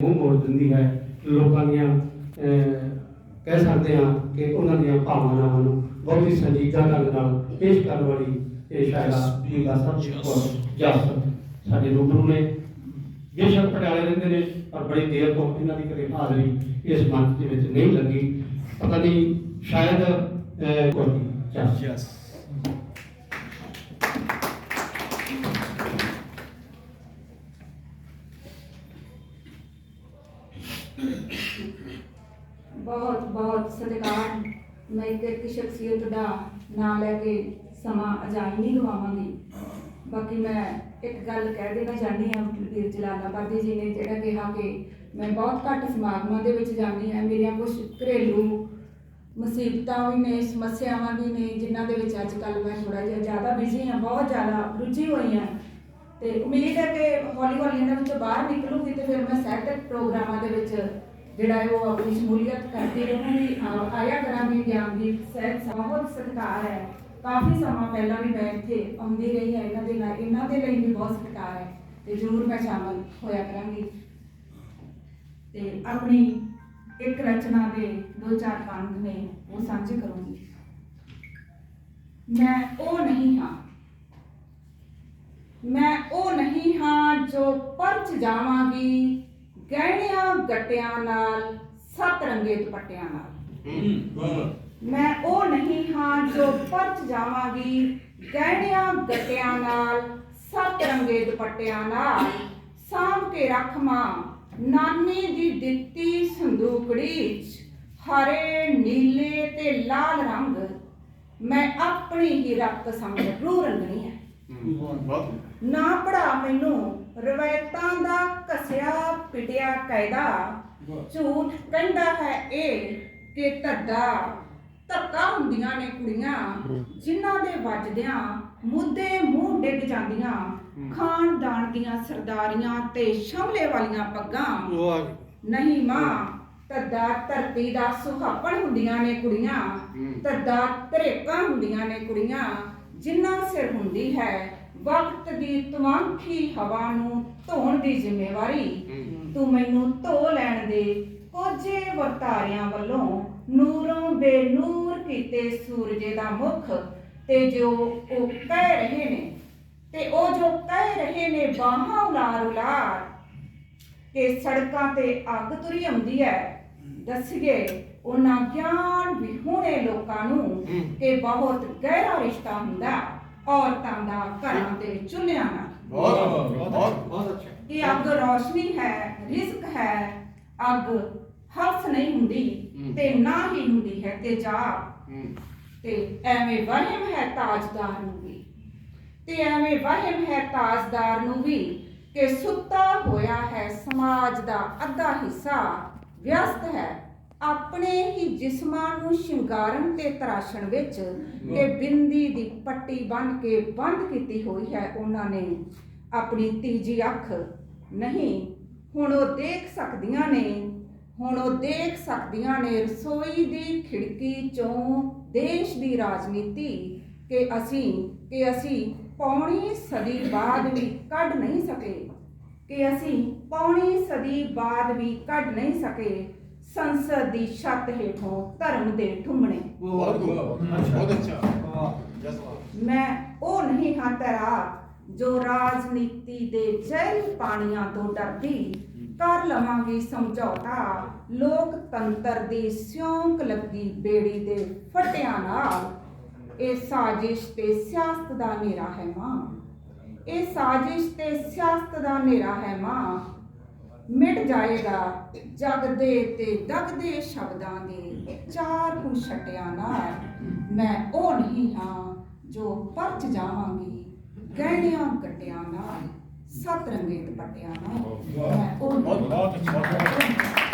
ਮੂੰਹ ਮੋੜ ਦਿੰਦੀ ਹੈ ਲੋਕਾਂ ਦੀਆਂ ਕਹਿ ਸਕਦੇ ਹਾਂ ਕਿ ਉਹਨਾਂ ਦੀਆਂ ਭਾਵਨਾਵਾਂ ਨੂੰ ਬਹੁਤ ਹੀ ਸੰਜੀਦਾ ਢੰਗ ਨਾਲ ਪੇਸ਼ ਕਰਨ ਵਾਲੀ ਇਹ ਸ਼ਾਇਰਾ ਜੀਗਾ ਸਾਹਿਬ ਕੋਲ ਜਸ ਸਾਡੇ ਰੂਬਰੂ ਨੇ ਬੇਸ਼ੱਕ ਪਟਿਆਲੇ ਰਹਿੰਦੇ ਨੇ ਪਰ ਬੜੀ ਦੇਰ ਤੋਂ ਇਹਨਾਂ ਦੀ ਕਦੇ ਹਾਜ਼ਰੀ ਇਸ ਮੰਚ ਦੇ ਵਿੱਚ ਨਹੀਂ ਲੱਗੀ। ਪਤਾ ਨਹੀਂ ਸ਼ਾਇਦ ਕੋਈ ਜਸ ਬਹੁਤ ਬਹੁਤ ਸਤਿਕਾਰ। ਮੈਂ ਇੱਕ ਸ਼ਖਸੀਅਤ ਦਾ ਨਾਮ ਲੈ ਕੇ ਸਮਾਂ ਅਜਾਈ ਨਹੀਂ ਗਵਾਵਾਂਗੀ। ਬਾਕੀ ਮੈਂ ਇੱਕ ਗੱਲ ਕਹਿ ਦੇਣਾ ਚਾਹੁੰਦੀ ਹਾਂ, ਵੀਰ ਜਲਾਲਾਬਾਦੀ ਜੀ ਨੇ, ਜਿਹੜਾ ਕਿਹਾ ਕਿ ਮੈਂ ਬਹੁਤ ਘੱਟ ਸਮਾਗਮਾਂ ਦੇ ਵਿੱਚ ਜਾਂਦੀ ਹਾਂ। ਮੇਰੀਆਂ ਕੁਝ ਘਰੇਲੂ ਮੁਸੀਬਤਾਂ ਵੀ ਨੇ, ਸਮੱਸਿਆਵਾਂ ਵੀ ਨੇ, ਜਿਨ੍ਹਾਂ ਦੇ ਵਿੱਚ ਅੱਜ ਕੱਲ੍ਹ ਮੈਂ ਥੋੜਾ ਜਿਹਾ ਜ਼ਿਆਦਾ ਬਿਜ਼ੀ ਹਾਂ, ਬਹੁਤ ਜ਼ਿਆਦਾ ਰੁਚੀ ਹੋਈ ਹਾਂ। ਤੇ ਉਮੀਦ ਹੈ ਕਿ ਹੌਲੀ ਹੌਲੀ ਇਹਨਾਂ ਵਿੱਚੋਂ ਬਾਹਰ ਨਿਕਲੂਗੀ ਤੇ ਫਿਰ ਮੈਂ ਸੈਟ ਪ੍ਰੋਗਰਾਮਾਂ ਦੇ ਵਿੱਚ ਜਿਹੜਾ ਹੈ ਉਹ ਆਪਣੀ ਸ਼ਮੂਲੀਅਤ ਕਰਦੀ ਰਹੂੰਗੀ ਆ- ਆਇਆ ਕਰਾਂਗੀ ਗਿਆਨਦੀਪ ਸਹਿਤ ਬਹੁਤ ਸਤਿਕਾਰ ਹੈ। ਕਾਫੀ ਸਮਾਂ ਪਹਿਲਾਂ ਵੀ ਮੈਂ ਇੱਥੇ ਆਉਂਦੀ ਰਹੀ ਹਾਂ, ਇਹਨਾਂ ਦੇ ਨਾਲ ਇਹਨਾਂ ਦੇ ਲਈ ਵੀ ਬਹੁਤ ਸਤਿਕਾਰ ਹੈ ਤੇ ਜ਼ਰੂਰ ਮੈਂ ਸ਼ਾਮਲ ਹੋਇਆ ਕਰਾਂਗੀ। ਤੇ ਆਪਣੀ ਇੱਕ ਰਚਨਾ ਦੇ ਦੋ ਚਾਰ ਪੰਦ ਨੇ, ਉਹ ਸਾਂਝੇ ਕਰੂੰਗੀ। ਮੈਂ ਉਹ ਨਹੀਂ ਹਾਂ। ਮੈਂ ਉਹ ਨਹੀਂ ਹਾਂ ਜੋ ਪਰਚ ਜਾਵਾਂਗੀ। ਗਹਿਣਿਆਂ ਗੱਟਿਆਂ ਨਾਲ, ਸੱਤ ਰੰਗੇ ਦੁਪੱਟਿਆਂ ਨਾਲ। ਮੈਂ ਉਹ ਨਹੀਂ ਹਾਂ ਜੋ ਪਰਚ ਜਾਵਾਂਗੀ, ਗਹਿਣਿਆਂ ਗੱਟਿਆਂ ਨਾਲ, ਸੱਤ ਰੰਗੇ ਦੁਪੱਟਿਆਂ ਨਾਲ। ਸਾਂਭ ਕੇ ਰੱਖ ਰੱਖਵਾਂ ਨਾਨੀ ਦੀ ਦਿੱਤੀ ਸੰਦੂਕੜੀ 'ਚ। ਹਰੇ, ਨੀਲੇ ਤੇ ਲਾਲ ਰੰਗ। ਮੈਂ ਆਪਣੀ ਹੀ ਰੱਤ ਸਮਝ ਰੂ ਰੰਗਣੀ ਹੈ। ਨਾ ਪੜਾ ਮੈਨੂੰ ਰਵਾਇਤਾਂ ਦਾ ਘਸਿਆ ਪਿਟਿਆ ਕਾਇਦਾ। ਝੂਠ ਕਹਿੰਦਾ ਹੈ ਇਹ ਕਿ ਧੱਦਾ। ਧੱਕਾ ਹੁੰਦੀਆਂ ਨੇ ਕੁੜੀਆਂ ਜਿਨ੍ਹਾਂ ਦੇ ਵੱਜਦਿਆਂ ਮੁੱਦੇ ਮੂੰਹ ਡਿੱਗ ਜਾਂਦੀਆਂ। ਖਾਨਦਾਨ ਦੀਆਂ ਸਰਦਾਰੀਆਂ ਤੇ ਸ਼ਮਲੇ ਵਾਲੀਆਂ ਪੱਗਾਂ। ਨਹੀਂ ਮਾਂ ਧੱਦਾ ਧਰਤੀ ਦਾ ਸੁਹਾਪਣ ਹੁੰਦੀਆਂ ਨੇ ਕੁੜੀਆਂ। ਧੱਦਾ ਧਰੇਕਾਂ ਹੁੰਦੀਆਂ ਨੇ ਕੁੜੀਆਂ। ਜਿੰਨਾ ਸਿਰ ਹੁੰਦੀ ਹੈ ਵਕਤ ਦੀ ਤਵਾਂਖੀ ਹਵਾ ਨੂੰ ਧੋਣ ਦੀ ਜ਼ਿੰਮੇਵਾਰੀ। ਤੂੰ ਮੈਨੂੰ ਧੋ ਲੈਣ ਦੇ ਕੋਝੇ ਵਰਤਾਰਿਆਂ ਵੱਲੋਂ ਨੂਰੋਂ ਬੇਨੂਰ ਕੀਤੇ ਸੂਰਜੇ ਦਾ ਮੁਖ ਤੇ ਜੋ ਉਹ ਕਹਿ ਰਹੇ ਨੇ ਤੇ ਉਹ ਜੋ ਕਹਿ ਰਹੇ ਨੇ ਬਾਹਾਂ ਉਲਾਰ ਉਲਾਰ ਕਿ ਸੜਕਾਂ ਤੇ ਅੱਗ ਤੁਰੀ ਆਉਂਦੀ ਹੈ। ਦੱਸੀਏ ਉਹਨਾਂ ਗਿਆਨ ਵਿਹੂਣੇ ਲੋਕਾਂ ਨੂੰ ਕਿ ਬਹੁਤ ਗਹਿਰਾ ਰਿਸ਼ਤਾ ਹੁੰਦਾ ਔਰਤਾਂ ਦਾ ਘਰਾਂ ਦੇ ਚੁੱਲ੍ਹਿਆਂ ਨਾਲ। ਬਹੁਤ ਬਹੁਤ ਬਹੁਤ ਅੱਛਾ। ਇਹ ਅੱਗ ਰੌਸ਼ਨੀ ਹੈ ਰਿਜ਼ਕ ਹੈ ਅੱਗ ਹਫਸ ਨਹੀਂ ਹੁੰਦੀ ਤੇ ਨਾ ਹੀ ਹੁੰਦੀ ਹੈ ਤੇਜ਼ਾਬ ਤੇ ਐਵੇਂ ਵਹਿਮ ਹੈ ਤਾਜਦਾਰ ਨੂੰ ਵੀ। ਤੇ ਐਵੇਂ ਵਹਿਮ ਹੈ ਤਾਜਦਾਰ ਨੂੰ ਵੀ ਕਿ ਸੁੱਤਾ ਹੋਇਆ ਹੈ ਸਮਾਜ ਦਾ ਅੱਧਾ ਹਿੱਸਾ ਵਿਅਸਤ ਹੈ ਆਪਣੇ ਹੀ ਜਿਸਮਾਂ ਨੂੰ ਸ਼ਿੰਗਾਰਨ ਤੇ ਤਰਾਸ਼ਣ ਵਿੱਚ ਕਿ ਬਿੰਦੀ ਦੀ ਪੱਟੀ ਬੰਨ ਕੇ ਬੰਦ ਕੀਤੀ ਹੋਈ ਹੈ ਉਹਨਾਂ ਨੇ। ਆਪਣੀ ਤੀਜੀ ਅੱਖ ਨਹੀਂ, ਹੁਣ ਉਹ ਦੇਖ ਸਕਦੀਆਂ ਨੇ। ਹੁਣ ਉਹ ਦੇਖ ਸਕਦੀਆਂ ਨੇ ਰਸੋਈ ਦੀ ਖਿੜਕੀ ਚੋਂ ਦੇਸ਼ ਦੀ ਰਾਜਨੀਤੀ ਕਿ ਅਸੀਂ ਕਿ ਅਸੀਂ ਪੌਣੀ ਸਦੀ ਬਾਅਦ ਵੀ ਕੱਢ ਨਹੀਂ ਸਕੇ। ਕਿ ਅਸੀਂ ਪੌਣੀ ਸਦੀ ਬਾਅਦ ਵੀ ਕੱਢ ਨਹੀਂ ਸਕੇ। ਸੰਸਦ ਦੀ ਛੱਤ ਹੇਠੋਂ ਧਰਮ ਦੇ ਠੁੰਮਣੇ। ਬਹੁਤ ਬਹੁਤ ਅੱਛਾ। ਜਸ ਮੈਂ ਉਹ ਨਹੀਂ ਹਾਂ ਤੇਰਾ ਜੋ ਰਾਜਨੀਤੀ ਦੇ ਜ਼ਹਿਰੀ ਪਾਣੀਆਂ ਤੋਂ ਡਰਦੀ। ਕਰ ਲਵਾਂਗੀ ਸਮਝੌਤਾ। ਲੋਕਤੰਤਰ ਦੀ ਸਿਉਂਕ ਲੱਗੀ ਬੇੜੀ ਦੇ ਫਟਿਆਂ ਨਾਲ। ਇਹ ਸਾਜ਼ਿਸ਼ ਤੇ ਸਿਆਸਤ ਦਾ ਨੇਰਾ ਹੈ ਮਾਂ। ਇਹ ਸਾਜ਼ਿਸ਼ ਤੇ ਸਿਆਸਤ ਦਾ ਨੇਰਾ ਹੈ ਮਾਂ। ਮਿਟ ਜਾਏਗਾ ਜਗ ਦੇ ਤੇ ਦਗਦੇ ਸ਼ਬਦਾਂ ਦੇ ਚਾਰ ਕੁ ਛਟਿਆਂ ਨਾਲ ਮੈਂ ਉਹ ਨਹੀਂ ਹਾਂ ਜੋ ਪਰਚ ਜਾਵਾਂਗੀ ਗਹਿਣਿਆਂ ਗੱਟਿਆਂ ਨਾਲ ਸੱਤ ਰੰਗੇ ਦੁਪੱਟਿਆਂ ਨਾਲ। ਮੈਂ ਉਹ ਬਹੁਤ ਬਹੁਤ ਅੱਛਾ